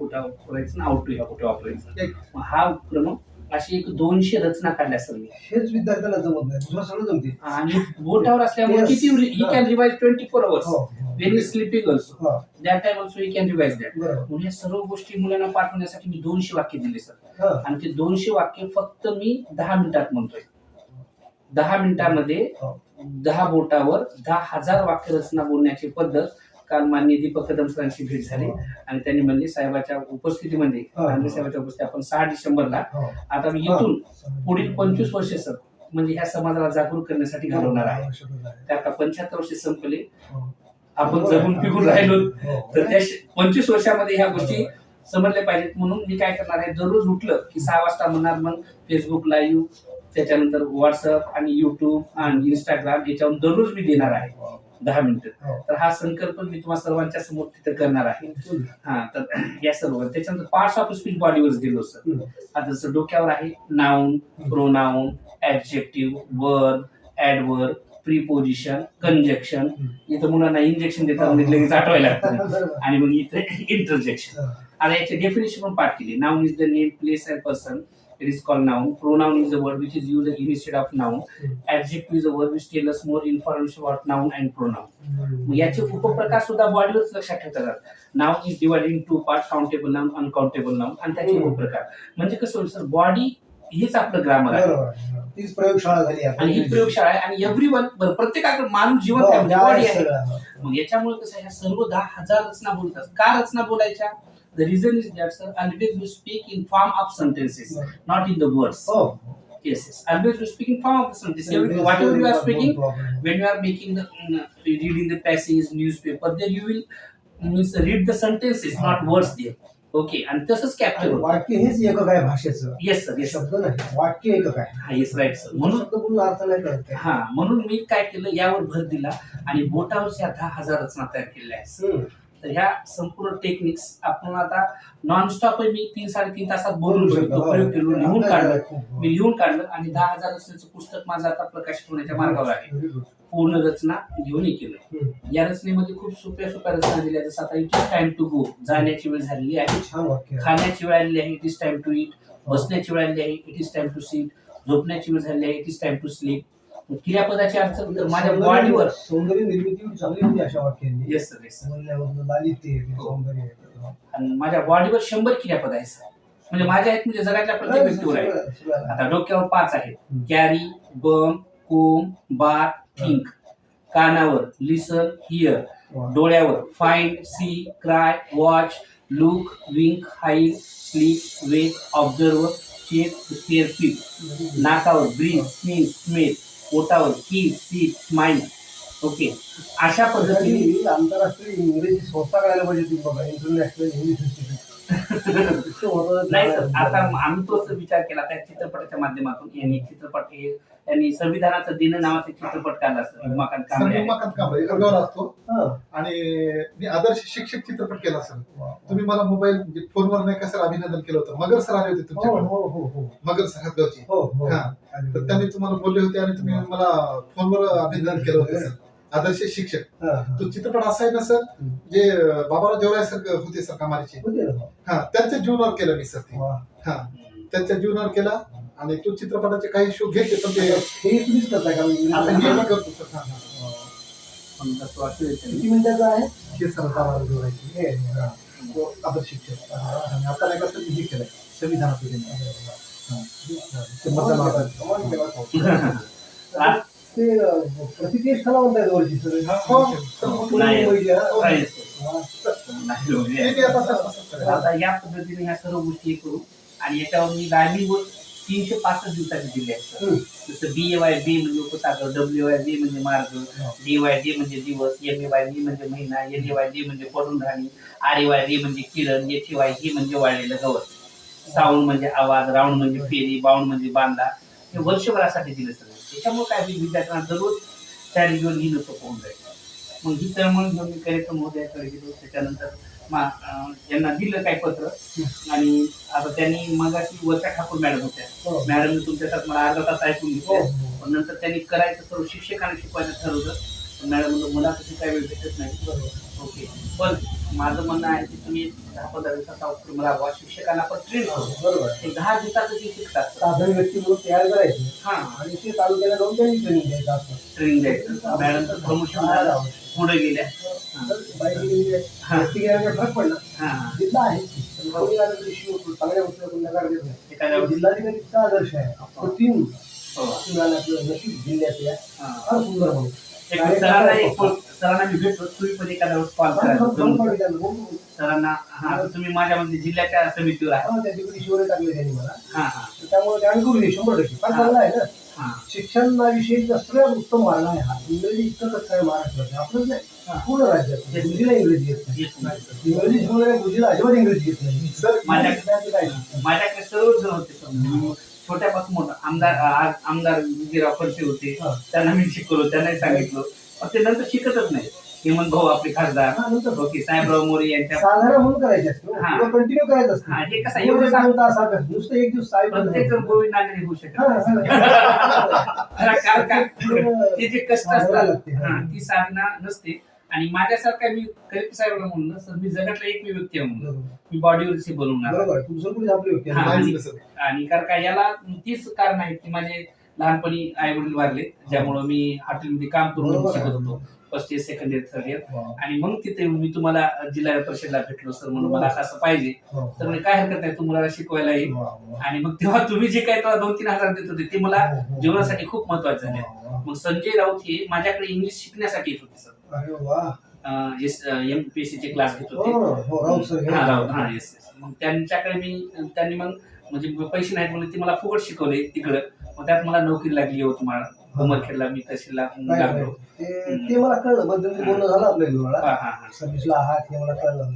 कुठे वापरायचं out to ह्या कुठे वापरायचं. मग हा उपक्रम अशी एक दोनशे रचना काढल्या सर मी. हेच विद्यार्थ्याला जमत नाही. दुसरं सगळं जमते. आणि बोटावर असल्यामुळे Yes. किती he can revise twenty four hours हो. वेन इज स्लिपिंग ऑल्सो हो. That time also you can revise that बरोबर. म्हणून या सर्व गोष्टी मुलांना पाठवण्यासाठी मी दोनशे वाक्य दिले सर. हा. आणि ते दोनशे वाक्य फक्त मी दहा मिनिटात म्हणतोय. दहा मिनिटामध्ये हो. दहा बोटावर दहा हजार वाक्य रचना बोलण्याची पद्धत काल माननीय दीपक कदम सरांची भेट झाली हो. आणि त्यांनी म्हणले साहेबाच्या उपस्थितीमध्ये हो. गांधी साहेबाच्या उपस्थितीत आपण सहा डिसेंबरला हो. आता मी इथून पुढील पंचवीस वर्षे सर म्हणजे ह्या समाजाला जागरूक करण्यासाठी घालवणार आहे. त्या का पंच्याहत्तर वर्षे संपले. हो. आपण जगून पिकून राहिलो. हो. तर त्या पंचवीस वर्षामध्ये ह्या गोष्टी समजल्या पाहिजेत. म्हणून मी काय करणार आहे दररोज उठलं की सहा वाजता म्हणणार मग फेसबुक लाईव्ह त्याच्यानंतर व्हॉट्सअप आणि युट्यूब आणि इंस्टाग्राम याच्यावर दररोज मी देणार आहे. दहा मिनिटं. हो. तर हा संकल्प मी तुम्हाला सर्वांच्या समोर तिथे करणार आहे. हा तर या सर्व. त्याच्यानंतर पार्ट्स ऑफ स्पीच बॉडीवर दिलो सर. आता जसं डोक्यावर आहे noun pronoun adjective verb adverb preposition conjunction. इथं मुलांना इंजेक्शन देतात म्हणजे लगेच आठवायला लागतं. आणि मग इथे इंटरजेक्शन हा. आता याची डेफिनेशन पण पाठ केली. Noun is the name place and person it is called noun pronoun is the word which is use instead of noun adjective is a word which tell us more information about noun and pronoun मग याचे उपप्रकार सुद्धा बॉडीवरच लक्षात ठेवता येतात noun is divide in two part countable noun uncountable noun आणि त्याचे हम्म. उपप्रकार. म्हणजे कसं होईल सर बॉडी हेच आपलं ग्रामर आहे. तीच प्रयोगशाळा झाली. आणि ही प्रयोगशाळा आहे आणि एव्हरी वन प्रत्येकाकडे माणूस जिवंत आहे म्हणजे त्या बॉडी वेळेस आहे. सगळं. मग याच्यामुळे कसं ह्या सर्व दहा हजार रचना बोलतात. का रचना बोलायच्या? The reason is that sir always you speak in form of sentences not in the words हो. yes yes always you speak in form of the sentence Every- whatever you are speaking when you are making the mm, reading the passage newspaper there you will means read the sentences not words there okay and तसंच capture आणि होतं वाक्य हेच एकक आहे भाषेचं yes sir yes शब्द नाही वाक्य एकक आहे हा येस राईट सर म्हणून शब्द बोलून अर्थ नाही करत काय. हा म्हणून मी काय केलं यावर भर दिला आणि बोटावरच्या दहा हजार रचना तयार केलेल्या आहेत हम्म. तर ह्या संपूर्ण टेक्निक्स आपण आता नॉनस्टॉप मी तीन साडेतीन तासात बोलू शकतो. प्रयोग केलो लिहून काढलं. खूप. मी लिहून काढलं आणि दहा हजार रचनेचं पुस्तक माझं आता प्रकाशित होण्याच्या मार्गावर आहे. good. पूर्ण रचना घेऊनही केलं. या रचनेमध्ये खूप सोप्या सोप्या रचना दिल्या जसं आता it is time to go. जाण्याची वेळ झालेली आहे. खाण्याची वेळ आलेली आहे. It is time to eat. बसण्याची वेळ आलेली आहे. It is time to seat. झोपण्याची वेळ झालेली आहे. It is time to sleep. क्रियापदाची अडचण तर माझ्या बॉडीवर सौंदर्य निर्मिती चांगली होती अशा वाक्यांनी. Yes sir yes. सौंदर्य. आणि माझ्या बॉडीवर शंभर क्रियापद आहे सर म्हणजे माझ्या आहेत म्हणजे जगातल्या प्रत्येक व्यक्तीवर आहे. आता डोक्यावर पाच आहेत. कॅरी बम कोम बात थिंक. कानावर लिसन हिअर. डोळ्यावर find see cry watch look wink hide sleep wait observe check spare नाकावर breathe sneeze smell पोटावर की सीट स्माइल ओके अशा पद्धतीने आंतरराष्ट्रीय इंग्रजी संस्था करायला पाहिजे तुम्ही बघा. इंटरनॅशनल इंग्लिश इन्स्टिट्यूट नाही सर. आता आम्ही तोच विचार केला. त्या चित्रपटाच्या माध्यमातून. यांनी चित्रपट हे यांनी संविधानाचं दिन नावाचा चित्रपट काढला सर उमाकांत कांबळे उमाकांत कांबळे असतो. आणि मी आदर्श शिक्षक चित्रपट केला सर. तुम्ही मला मोबाईल म्हणजे फोनवर नाही का सर अभिनंदन केलं होतं. मगर सर आले होते हो तुमच्याकडे हो हो हो. मगर सर हातगावचे. तर त्यांनी तुम्हाला बोलले होते आणि तुम्ही मला फोनवर अभिनंदन केलं होतं सर. आदर्श शिक्षक. तो चित्रपट असा आहे ना सर जे बाबाराव देवराय सर होते सर कामारीचे. हा. त्यांच्या जीवनावर केलं मी सर ते. हा. त्यांच्या जीवनावर केला. आणि तो चित्रपटाचे काही शो घेतले पण ते हे तुम्हीच करताय का आता इंग्रजी? हे मी करतो सर हा, हा. वा. पण तसं वाटतं त्याच्याने. किती मिनिटाचा आहे हे सर बाबाराव देवरायचे हे, हा. तो आदर्श शिक्षक आणि आता नाही हे केलंय संविधानाचं. हा. ते मतदान होतं. कमाल केला. ते अं, प्रतिष्ठाला म्हणताय वरची सर हो, सर, मग नाही. हा? म्हणजे. आता सर. आता या पद्धतीने ह्या सर्व गोष्टी करू आणि याच्यावर मी रायमिंग तीनशे पासष्ट दिवसाचे दिले आहेत सर. जसं बी ए वाय बी म्हणजे उपसागर डब्ल्यू वाय बी म्हणजे मार्ग डी वाय डी म्हणजे दिवस एम ए वाय डी म्हणजे महिना एन ए वाय डी म्हणजे पडून राहणे आर ए वाय डी म्हणजे किरण एच ए वाय ही म्हणजे वाढलेलं गवत. साऊंड म्हणजे आवाज राऊंड म्हणजे फेरी बाउंड म्हणजे बांधा हे वर्षभरासाठी दिलं सगळं त्याच्यामुळे काय होईल विद्यार्थ्यांना दररोज त्या रिजवर लिहिणं सोपं होऊन जाईल. मग ही तळमळ घेऊन मी कलेक्टर महोदयाकडे गेलो त्याच्यानंतर मा यांना दिलं काय पत्र. आणि आता त्यांनी मग अशी वर्षा ठाकूर मॅडम होत्या. हो. मॅडम तुमच्यासाठी मला अर्धा तास ऐकून हो, घेतलं. हो. पण नंतर त्यांनी करायचं सर्व शिक्षकांना शिकवायचं ठरवलं. पण मॅडम म्हणलं मला तशी काय वेळ भेटत नाही. बरोबर. ओके. पण माझं म्हणणं आहे की तुम्ही दहा पंधरा दिवसाचा उपक्रम राबवा. शिक्षकांना पण ट्रेन बरोबर. ते दहा दिवसाचं ते शिकतात. साधन व्यक्ती म्हणून तयार करायचे. हा. आणि ते तालुक्याला जाऊन त्यांनी ट्रेनिंग द्यायचं असतं ट्रेनिंग द्यायचं. मॅडमचं प्रमोशन झालं पुढे गेल्या. तर गेल्याने फरक पडला. हा हा. जिल्हा आहे. पण कोणी आलं तरी शिव चांगल्या गोष्टीला कोणी नकार देत नाही एखाद्या वेळेस- जिल्हाधिकारी इतका आदर्श आहे तो तीन हो. मिळाला आपलं नशीब जिल्ह्यातल्या हा. फार सुंदर म्हणून एक सरांना एक फोन- सरांना मी भेटलो तुम्ही पण एखाद्या वेळेस कॉल फार करा फरक जमून. पडला त्यांना. बोलतो. सरांना हा तुम्ही माझ्या म्हणजे जिल्ह्याच्या समितीवर आहे हा, त्या तिकडे शिवरे टाकले त्यांनी मला हा हा तर त्यामुळे ते आम्ही करू दे शंभर टक्के फार चांगला आहे ना शिक्षणाविषयीचा सगळ्यात उत्तम मार्ग आहे हा इंग्रजी इतकंच काय महाराष्ट्रात आपलंच नाही. पूर्ण राज्यात. Yes. गुरुजीला इंग्रजी येत नाही. इंग्रजी शिकवणाऱ्या गुरुजीला अजिबात इंग्रजी येत नाही. सर माझ्या- माझ्या काय माझ्याकडे सर्वच जण होते. छोट्यापासून मोठा आमदार आमदार विजयराव खडसे होते. हा. त्यांना मी शिकवलो त्यांनाही सांगितलं. पण ते नंतर शिकतच नाही. हेमंत भाऊ आपले खासदार हा, नंतर ओके साहेबराव मोरे यांच्या साधारण म्हणून करायचे असते हा. किंवा कंटिन्यू करायचं असतं हा हे कसं आहे, एवढं एवढं सांग दोन तास अभ्यास नुसतं एक दिवस साहेब प्रत्येक गोविंद नागरी होऊ शकत हा, नाही. हा. खरं ते जे कष्ट असतात हा. हा, ती साधना नसते आणि माझ्यासारखा मी कलेक्टर साहेबांना म्हणलं सर मी जगातला एकमेव व्यक्ती आहे म्हणलं बरोबर मी बॉडीवरची बनवणार बरोबर आहे. तुमचं कोणी आपली होती हा, आणि- कारण काय याला तीच कारण आहेत की माझे लहानपणी आई वडील वारले ज्यामुळं मी हॉटेलमध्ये काम करून बरोबर शिकत आहे. होतो first year second year third year आणि मग तिथे मी तुम्हाला जिल्हा परिषदला भेटलो सर म्हणून मला असं असं पाहिजे. वा, तर म्हणजे काय हरकत नाही तुम्हाला शिकवायला येईल वा. आणि मग तेव्हा तुम्ही जे काय तेव्हा दोन तीन हजार देत होते ते मला हो, हो. जीवनासाठी खूप महत्त्वाचे झाले. मग संजय राऊत हे माझ्याकडे इंग्लिश शिकण्यासाठी येत होते सर एमपीएससी चे क्लास घेत हो होते हो. हा राऊत हा येस मग त्यांच्याकडे मी त्यांनी मग म्हणजे पैसे नाहीत म्हणून ते मला फुकट शिकवले तिकडं. मग त्यात मला नोकरी लागली होती उमरखेडला मी तहसीलला लागलो. ते मला कळलं. मध्यंतरी बोलणं झालं आपल्या हा हा हा. आहात हे मला कळलं.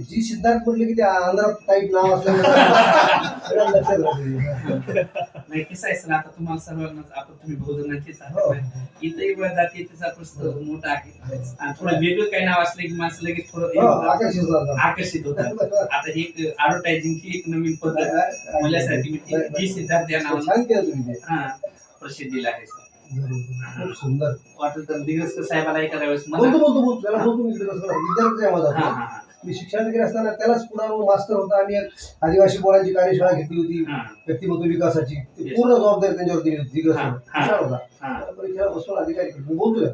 जी सिद्धार्थ म्हटलं की ते आंध्रात टाईप नाव असल्यामुळे सगळ्यांना लक्षात राहते. नाही कसं आहे. सर आता तुम्हाला सर्वांना आपण तुम्ही बहुजनांचेच हो. आहात इथेही जातीयतेचा प्रश्न मोठा आहे. आणि थोडं वेगळं काही नाव असलं की माणसं लगेच थोडं हे हो, होतात, आकर्षित होतात. आता ही ऍडव्हर्टायझिंगची एक नवीन पद्धत मुलासाठी मी जी सिद्धार्थ या नावानं हा प्रसिद्धीला आहे सर. खूप सुंदर. वाटलं तर दिग्रस्कर साहेबाला एखाद्या वेळेस बोलतो बोलतो बोलतो. बोलतो मी मी शिक्षणाधिकारी असताना त्यालाच पुन्हा मास्टर होता. आम्ही एक आदिवासी पोरांची कार्यशाळा घेतली होती. व्यक्तिमत्व विकासाची. पूर्ण जबाबदारी त्यांच्यावर दिली होती. होता. हा. बसून अधिकारी बोलतोय.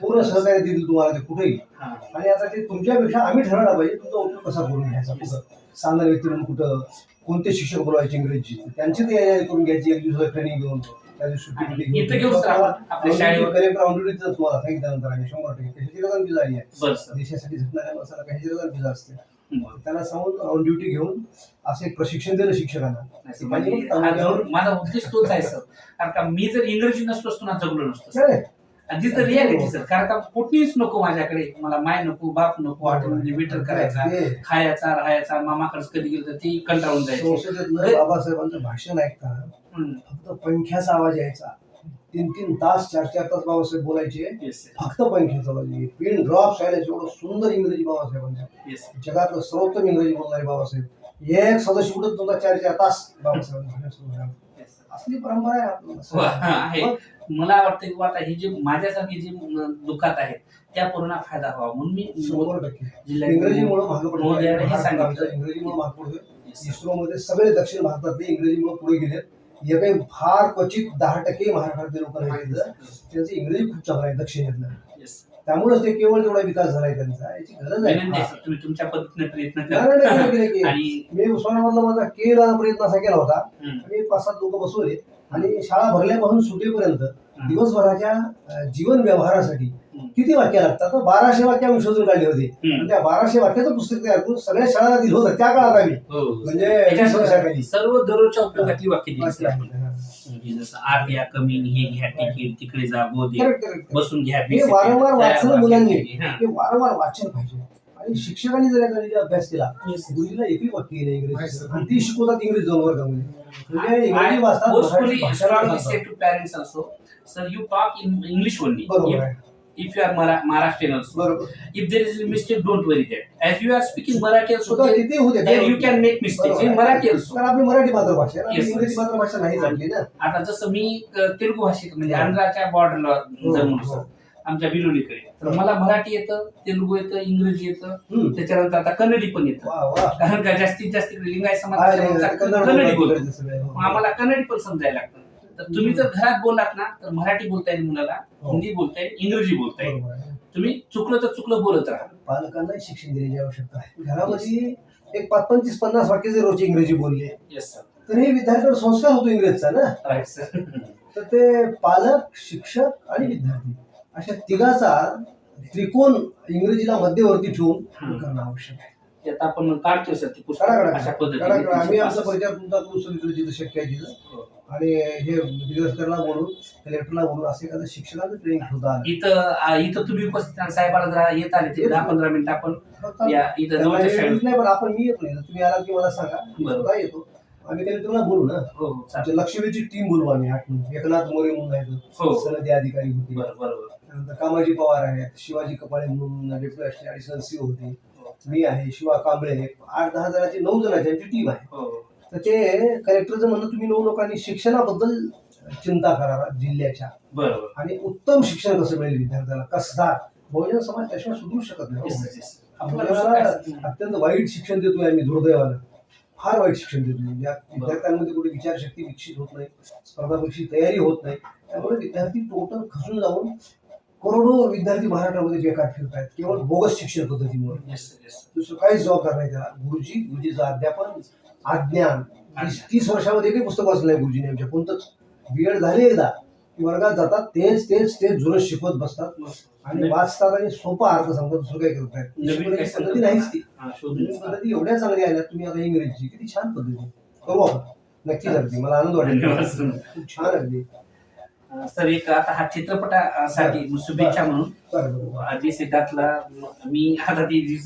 पूर्ण सहकार्य देतील तुम्हाला ते कुठेही. आणि आता ते तुमच्यापेक्षा आम्ही ठरवला पाहिजे तुमचा उपयोग कसा करून घ्यायचा कुठं? सांगणार व्यक्ती म्हणून कुठं? कोणते शिक्षक बोलवायचे इंग्रजीची? त्यांची तयारी करून घ्यायची एक दिवसाचं ट्रेनिंग घेऊन त्या दिवशी सुट्टी आणि बिट्टी इथं घेऊ सर आपण आपल्या शाळेवर. कलेक्टर ऑन ड्युटीच तुम्हाला सांगितल्यानंतर आम्ही शंभर टक्के रक्कम आहे. देशासाठी झटणाऱ्या माणसाला कशाची रक्कम विजा असते. बरं. त्यांना सांगून ऑन ड्युटी घेऊन असं एक प्रशिक्षण दिलं शिक्षकांना. म्हणजे माझा उद्देश तोच आहे सर. कारण का मी जर इंग्रजी नसतो असतो ना जगलो नसतो दिस द रियालिटी सर कारण का कुठलीच नको माझ्याकडे. मला माय नको बाप नको हॉटेलमध्ये वेटर करायचा. खायचा राहायचा मामाकडे कधी गेलं तर ते कंटाळून जायचे. बाबासाहेबांचं भाषण ऐकता. फक्त पंख्याचा आवाज यायचा. तीन तीन तास चार चार तास बाबासाहेब बोलायचे. फक्त पंख्याचा आवाज. पिन ड्रॉप सायलेन्स एवढं सुंदर इंग्रजी बाबासाहेबांचं. Yes, sir. जगातलं सर्वोत्तम इंग्रजी बोलणारे बाबासाहेब. एक सदस्य उडत नव्हता चार चार तास. असली परंपरा आहे हो, हा. मला वाटतं की आता हे जे माझ्यासारखे जे म, दुखात आहेत त्या पूर्ण फायदा व्हावा. म्हणून मी शंभर टक्के. जिल्ह्यात इंग्रजीमुळे भाग महोदयाने हे पडतो सांगितलं. इंग्रजीमुळे भाग पडतोय Yes, sir. इस्रोमध्ये सगळे दक्षिण भारतातले इंग्रजीमुळे पुढे गेले हे काही फार क्वचित दहा टक्के महाराष्ट्रातले लोक नाही त्यांचं इंग्रजी खूप चांगलं आहे दक्षिणेतलं. त्यामुळेच ते केवळ तेवढा विकास झालाय त्यांचा. याची गरज विनंती आहे आहे सर, तुम्ही तुमच्या पद्धतीने प्रयत्न नाही, नाही, नाही. आणि मी उस्मानाबादला माझा केला प्रयत्न असा केला होता. हम्म, मी पाच सात लोक बसवले. आणि शाळा भरल्यापासून सुटेपर्यंत दिवसभराच्या अं, जीवन व्यवहारासाठी. किती वाक्य लागतात तर बाराशे वाक्य आम्ही शोधून काढले होते. आणि त्या बाराशे वाक्याचं पुस्तक तयार करून सगळ्या शाळांना दिलं होतं त्या काळात आम्ही हो. म्हणजे वीस वर्षाखाली. सर्व दररोजच्या उपयोगातली वाक्य दिली सर. हा. म्हणजे जसं आत या कमी हे घ्या तिकीट तिकडे जा correct. बसून घ्या हे वारंवार त्या मुलांनी हा. हे वारंवार वाचन पाहिजे आणि शिक्षकांनी जर एखादी अभ्यास केला. गुरुजीला एकही वाक्य येईल इंग्रजी. आणि ती शिकवतात इंग्रजी दोन वर्गामध्ये म्हणजे इंग्रजी वाचतात sir, you talk in English only. बरोबर Are Mara- Maharashtrian also. बरोबर If there is a mistake, don't worry that. As you are speaking Marathi also, सुद्धा there, किती होऊ mistakes बरोबर in आहे. Marathi also. कारण आपली मराठी मातृभाषा आहे ना, Yes, आपली इंग्रजी yes. मातृभाषा नाही जमली ना आता जसं मी अ, तेलुगू भाषिक म्हणजे. आंध्राच्या बॉर्डरला हो, जन्मलो हो. सर आमच्या बिलोलीकडे तर. मला मराठी येतं तेलुगू येतं इंग्रजी येतं हम्म. त्याच्यानंतर आता कन्नडी पण येतं वा वा कारण का जास्तीत जास्त लिंगायत समाज कन्नड बोलतो हो. मग आम्हाला कन्नडी पण समजायला लागतं तर तुम्ही जर घरात बोललात ना तर मराठी बोलता येईल मुलाला हो. हिंदी बोलता येईल इंग्रजी बोलता येईल. तुम्ही चुकलं तर चुकलं बोलत राहा. पालकांना शिक्षण देण्याची आवश्यकता आहे. घरामध्ये एक पाच पंचवीस पन्नास वाक्य जर रोज इंग्रजी बोलले. येस सर तर हे विद्यार्थ्यांवर संस्कार होतो इंग्रजचा ना? राईट सर तर ते पालक शिक्षक आणि विद्यार्थी अशा तिघाचा त्रिकोण इंग्रजीला मध्यवर्ती ठेवून. करणं आवश्यक आहे. ते आता आपण काढतोय सर ती पुस्तक करा अशा करा करा. करा आम्ही आमचा परिचय तुमचा करून शक्य आहे तिथं. हो. आणि हे दिग्दर्शकांना बोलून कलेक्टरला बोलून असं एखादं शिक्षकाचं ट्रेनिंग आलं. इथं आ, इथं तुम्ही उपस्थित साहेबाला जरा येत आले ते दहा पंधरा मिनिटं आपण या इथं जवळच्या शाळेत नाही पण आपण मी येतो इथं. तुम्ही आला की मला सांगा. मी बरं. स्वतः येतो. आम्ही कलेक्टरला बोलू ना. हो हो चालेल. आमच्या लक्षवेधची टीम बोलू आम्ही आठ नऊ. एकनाथ मोरे म्हणून आहेत. हो सनदी अधिकारी होते. बरं बरोबर त्यानंतर कामाजी पवार आहेत. शिवाजी कपाळे म्हणून डेप्युटी ऍडिशनल सीओ होते. मी आहे शिवा कांबळे. आठ दहा जणांची नऊ जणांची आमची टीम आहे हो. तर ते कलेक्टरचं म्हणणं तुम्ही नऊ लोकांनी शिक्षणाबद्दल चिंता करा जिल्ह्याच्या. बरोबर. आणि उत्तम शिक्षण कसं मिळेल विद्यार्थ्याला? कसदार बहुजन समाज त्याशिवाय सुधरू शकत नाही. Yes, हो. yes. आपल्याला अत्यंत वाईट शिक्षण देतोय आम्ही दुर्दैवानं फार वाईट शिक्षण देतोय. या विद्यार्थ्यांमध्ये कुठे विचारशक्ती विकसित होत नाही स्पर्धा परीक्षेची तयारी होत नाही. त्यामुळे विद्यार्थी टोटल खचून जाऊन करोडो विद्यार्थी महाराष्ट्रामध्ये बेकार फिरत आहेत केवळ बोगस शिक्षण पद्धतीमुळे. Yes, sir, yes. दुसरं काहीच जबाबदार नाही त्याला. गुरुजी गुरुजीचं अध्यापन अज्ञान. तीस तीस वर्षामध्ये एकही पुस्तक वाचलं नाही गुरुजीने आमच्या. कोणतंच. बीएड झाले एकदा वर्गात जातात तेच तेच तेच जुनं शिकवत बसतात. आणि वाचतात आणि सोपा अर्थ सांगतात दुसरं काही करत काही पद्धती नाहीच ती. हा, पद्धती एवढ्या चांगल्या आल्या तुम्ही आता इंग्रजीची किती छान पद्धती. करू आपण. नक्कीच अगदी मला आनंद वाटेल. खूप छान अगदी. सर एक आता हा चित्रपटासाठी शुभेच्छा म्हणून सिद्धार्थला मी आता ती जी